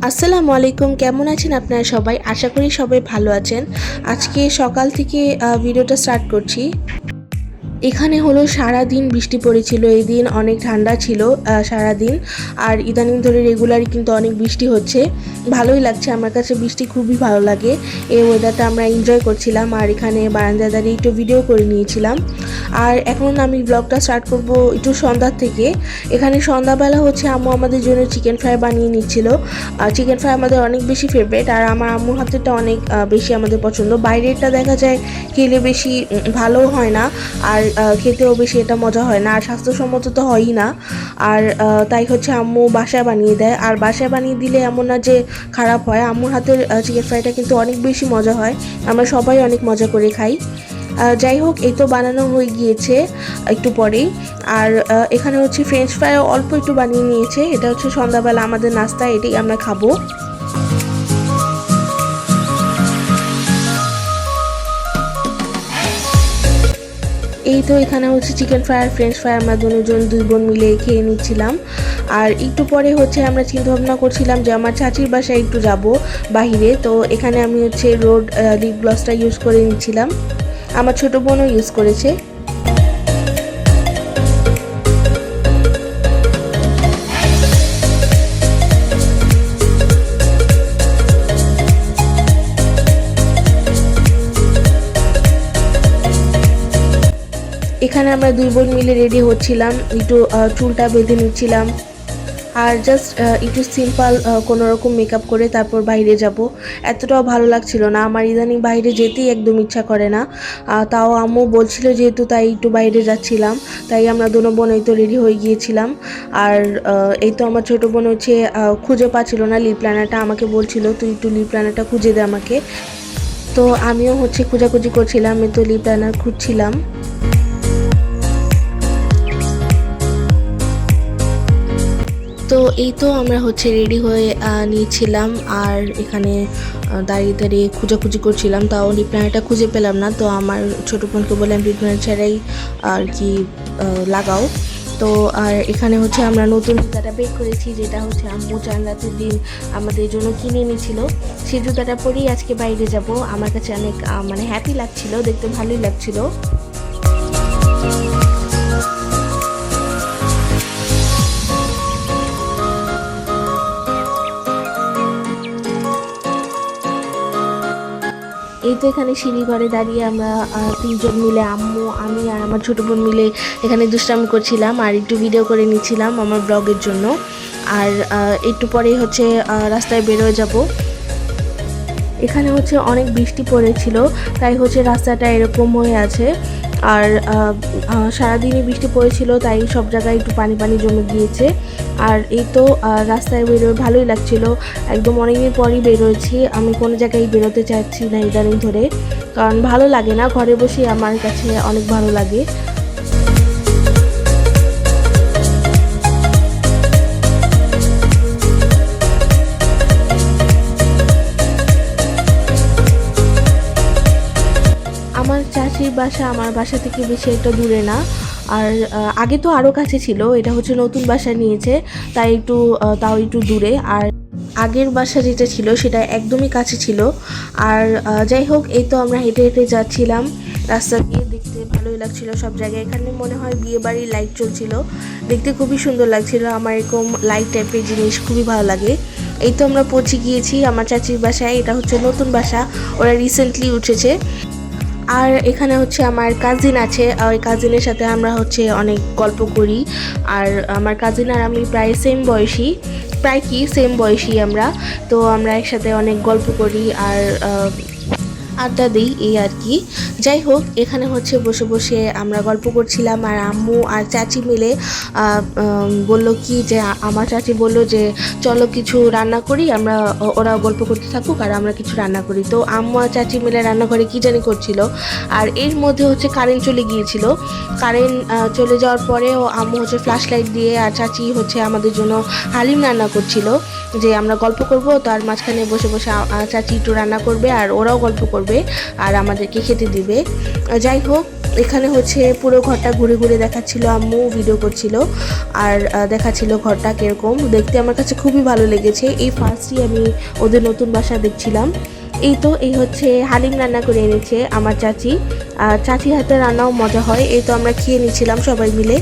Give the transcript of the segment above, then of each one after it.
আসসালামু আলাইকুম, কেমন আছেন আপনারা সবাই? আশা করি সবাই ভালো আছেন। আজকে সকাল থেকে ভিডিওটা স্টার্ট করছি। এখানে হলো সারা দিন বৃষ্টি পড়েছিল, এই দিন অনেক ঠান্ডা ছিল সারা দিন আর ইদানিং ধরে রেগুলারই কিন্তু অনেক বৃষ্টি হচ্ছে। ভালোই লাগছে, আমার কাছে বৃষ্টি খুবই ভালো লাগে। এই ওয়েদারটা আমরা এনজয় করছিলাম, আর এখানে বারান্দায় দাঁড়িয়ে একটু ভিডিও করে নিয়েছিলাম। আর এখন আমি ব্লগটা স্টার্ট করব একটু সন্ধ্যার থেকে। এখানে সন্ধ্যাবেলা হচ্ছে আম্মু আমাদের জন্য চিকেন ফ্রাই বানিয়ে নিচ্ছিল। চিকেন ফ্রাই আমাদের অনেক বেশি ফেভারিট আর আমার আম্মুর হাতেরটা অনেক বেশি আমাদের পছন্দ। বাইরেরটা দেখা যায় খেলে বেশি ভালো হয় না। আর খেতেও বেশি এটা মজা হয় না, আর স্বাস্থ্যসম্মত তো হয়ই না। আর তাই হচ্ছে আম্মু বাসায় বানিয়ে দেয়। আর বাসায় বানিয়ে দিলে এমন না যে খারাপ হয়। আম্মুর হাতের চিকেন ফ্রাইটা কিন্তু অনেক বেশি মজা হয়। আমরা সবাই অনেক মজা করে খাই। যাই হোক, এই তো বানানো হয়ে গিয়েছে একটু পরেই। আর এখানে হচ্ছে ফ্রেঞ্চ ফ্রাই অল্প একটু বানিয়ে নিয়েছে। এটা হচ্ছে সন্ধ্যাবেলা আমাদের নাস্তা এটাই আমরা খাব। এই তো এখানে হচ্ছে চিকেন ফ্রাই ফ্রেঞ্চ ফ্রাই আমরা দুজন, দুই বোন মিলে খেয়ে নিচ্ছিলাম। আর একটু পরে হচ্ছে আমরা চিন্তা ভাবনা করছিলাম যে আমার চাচির বাসায় একটু যাব বাহিরে। তো এখানে আমি হচ্ছে রোড লিপ গ্লসটা ইউজ করে নিচ্ছিলাম। আমার ছোট বোনও ইউজ করেছে। এখানে আমরা দুই বোন মিলে রেডি হচ্ছিলাম, একটু চুলটা বেঁধে নিচ্ছিলাম। আর জাস্ট একটু সিম্পল কোনো রকম মেকআপ করে তারপর বাইরে যাব। এতটাও ভালো লাগছিল না। আমার ইদানিং বাইরে যেতেই একদম ইচ্ছা করে না। তাও আম্মু বলছিল যেহেতু তাই একটু বাইরে যাচ্ছিলাম, তাই আমরা দোনো বোন এই তো রেডি হয়ে গিয়েছিলাম। আর এই তো আমার ছোটো বোন হচ্ছে খুঁজে পাচ্ছিল না লিপ লাইনারটা আমাকে বলছিল, তুই একটু লিপ লাইনারটা খুঁজে দে আমাকে। তো আমিও হচ্ছে খোঁজাখুঁজি করছিলাম, এই তো লিপ লাইনার খুঁজছিলাম। তো এই তো আমরা হচ্ছে রেডি হয়ে নিয়েছিলাম। আর এখানে দাঁড়িয়ে দাঁড়িয়ে খোঁজাখুঁজি করছিলাম। তাও লিপনারটা খুঁজে পেলাম না। তো আমার ছোটো বোনকে বললাম লিপনার ছাড়াই আর কি লাগাও। তো আর এখানে হচ্ছে আমরা নতুন জুতাটা বের করেছি, যেটা হচ্ছে আম্মু চান রাতের দিন আমাদের জন্য কিনে এনেছিল। সেই জুতাটা পরেই আজকে বাইরে যাব। আমার কাছে অনেক মানে হ্যাপি লাগছিল, দেখতে ভালোই লাগছিল। এই তো এখানে সিঁড়ি ঘরে দাঁড়িয়ে আমরা তিনজন মিলে, আম্মু, আমি আর আমার ছোটো বোন মিলে এখানে দুষ্টামি করছিলাম আর একটু ভিডিও করে নিচ্ছিলাম আমার ব্লগের জন্য। আর একটু পরেই হচ্ছে রাস্তায় বেরোয় যাব। এখানে হচ্ছে অনেক বৃষ্টি পড়েছিল, তাই হচ্ছে রাস্তাটা এরকম হয়ে আছে। আর সারাদিনই বৃষ্টি পড়েছিল, তাই সব জায়গায় একটু পানি পানি জমে গিয়েছে। আর এই তো রাস্তায় বেরোয়, ভালোই লাগছিল। একদম অনেকদিন পরই বেরোয়েছি। আমি কোনো জায়গায় বেরোতে চাচ্ছি না ইদানিং ধরে। কারণ ভালো লাগে না, ঘরে বসে আমার কাছে অনেক ভালো লাগে। বাসা, আমার বাসা থেকে বেশি একটা দূরে না। আর আগে তো আরও কাছে ছিল, এটা হচ্ছে নতুন বাসা নিয়েছে, তাই একটু তাও একটু দূরে। আর আগের বাসা যেটা ছিল, সেটা একদমই কাছে ছিল। আর যাই হোক, এই তো আমরা হেঁটে হেঁটে যাচ্ছিলাম। রাস্তা দিয়ে দেখতে ভালোই লাগছিল সব জায়গায়। এখানে মনে হয় বিয়ে বাড়ির লাইট চলছিল। দেখতে খুবই সুন্দর লাগছিল। আমার এরকম লাইট টাইপের জিনিস খুবই ভালো লাগে। এই তো আমরা পৌঁছে গিয়েছি আমার চাচির বাসায়। এটা হচ্ছে নতুন বাসা। ওরা রিসেন্টলি উঠেছে। আর এখানে হচ্ছে আমার কাজিন আছে ওই কাজিনের সাথে আমরা হচ্ছে অনেক গল্প করি। আর আমার কাজিন আর আমি প্রায় সেম বয়সী, প্রায় কি সেম বয়সী আমরা। তো আমরা একসাথে অনেক গল্প করি আর আড্ডা দিই, এই আর কি। যাই হোক, এখানে হচ্ছে বসে বসে আমরা গল্প করছিলাম আর আম্মু আর চাচি মিলে বলল কি যে, আমার চাচি বলল যে, চলো কিছু রান্না করি, আমরা ওরা গল্প করতে থাকুক আর আমরা কিছু রান্না করি। তো আম্মু আর চাচি মিলে রান্নাঘরে কি জানি করছিল। আর এর মধ্যে হচ্ছে কারেন্ট চলে গিয়েছিল। কারেন্ট চলে যাওয়ার পরেও আম্মু হচ্ছে ফ্ল্যাশ লাইট দিয়ে আর চাচি হচ্ছে আমাদের জন্য হালিম রান্না করছিল। যে আমরা গল্প করব, তার মাঝখানে বসে বসে চাচি একটু রান্না করবে আর ওরাও গল্প করবে। করবে আর আমাদেরকে খেতে দিবে। যাই হোক, এখানে হচ্ছে পুরো ঘরটা ঘুরে ঘুরে দেখাচ্ছিল, আম্মু ভিডিও করছিল। আর দেখাচ্ছিল ঘরটা কীরকম। দেখতে আমার কাছে খুবই ভালো লেগেছে। এই ফার্স্টই আমি ওদের নতুন বাসা দেখছিলাম। এই তো, এই হচ্ছে হালিম রান্না করে এনেছে আমার চাচি। আর চাচি হাতে রান্নাও মজা হয়। এই তো আমরা খেয়ে নিচ্ছিলাম সবাই মিলে।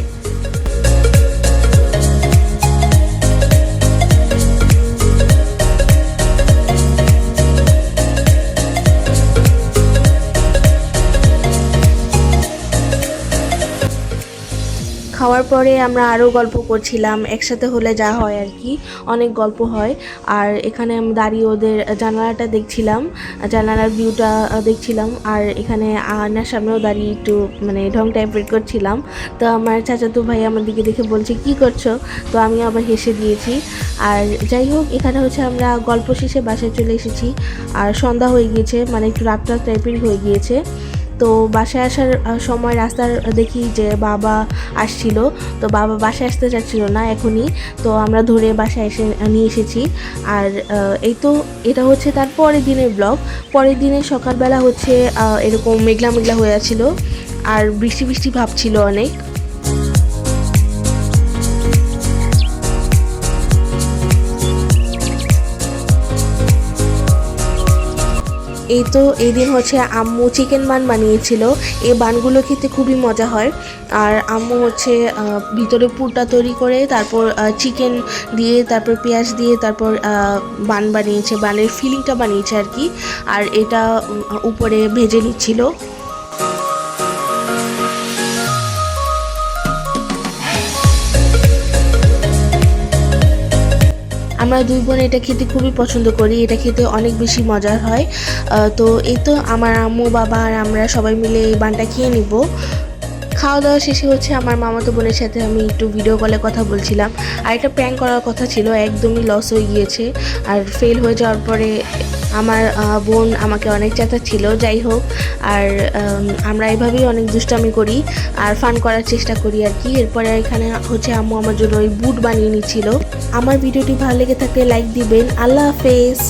খাওয়ার পরে আমরা আরও গল্প করছিলাম, একসাথে হলে যা হয় আর কি, অনেক গল্প হয়। আর এখানে আমি দাঁড়িয়ে ওদের জানালাটা দেখছিলাম, জানালার ভিউটা দেখছিলাম, আর এখানে আয়নার সামনেও দাঁড়িয়ে একটু মানে ঢং টাইপের করছিলাম। তো আমার চাচাতো ভাই আমার দিকে দেখে বলছে, কি করছ? তো আমি আবার হেসে দিয়েছি। আর যাই হোক, এখানে হচ্ছে আমরা গল্প শেষে বাসায় চলে এসেছি। আর সন্ধ্যা হয়ে গিয়েছে মানে একটু রাত রাত টাইপেরই হয়ে গিয়েছে। তো বাসায় আসার সময় রাস্তার দেখি যে বাবা আসছিল, তো বাবা বাসায় আসতে চাচ্ছিল না এখনই, তো আমরা ধরে বাসায় এসে, নিয়ে এসেছি। আর এই তো এটা হচ্ছে তার পরের দিনের ব্লগ। পরের দিনে সকালবেলা হচ্ছে এরকম মেঘলা মেঘলা হয়ে আছিল, আর বৃষ্টি বৃষ্টি ভাব ছিল অনেক। এই তো এই দিন হচ্ছে আম্মু চিকেন বান বানিয়েছিল। এই বানগুলো খেতে খুবই মজা হয়। আর আম্মু হচ্ছে ভিতরে পুরটা তৈরি করে তারপর চিকেন দিয়ে, তারপর পেঁয়াজ দিয়ে, তারপর বান বানিয়েছে। বানের ফিলিংটা বানিয়েছে আর কি। আর এটা উপরে ভেজে নিচ্ছিল। আমরা দুই বোন এটা খেতে খুবই পছন্দ করি, এটা খেতে অনেক বেশি মজার হয়। তো এই তো আমার আম্মু, বাবা আর আমরা সবাই মিলে এই বানটা খেয়ে নিব। খাওয়া দাওয়া শেষে হচ্ছে আমার মামাতো বোনের সাথে আমি একটু ভিডিও কলে কথা বলছিলাম। আর একটা প্র্যাঙ্ক করার কথা ছিল, একদমই লস হয়ে গিয়েছে। আর ফেল হয়ে যাওয়ার পরে আমার বোন আমাকে অনেক ছিল যাই হোক। আর আমরা এভাবেই অনেক দুষ্টামি করি আর ফান করার চেষ্টা করি আর কি। এরপরে এখানে হচ্ছে আম্মু আমার জন্য ওই বুট বানিয়ে নিচ্ছিল। আমার ভিডিওটি ভালো লেগে থাকলে লাইক দিবেন। আল্লাহ হাফেজ।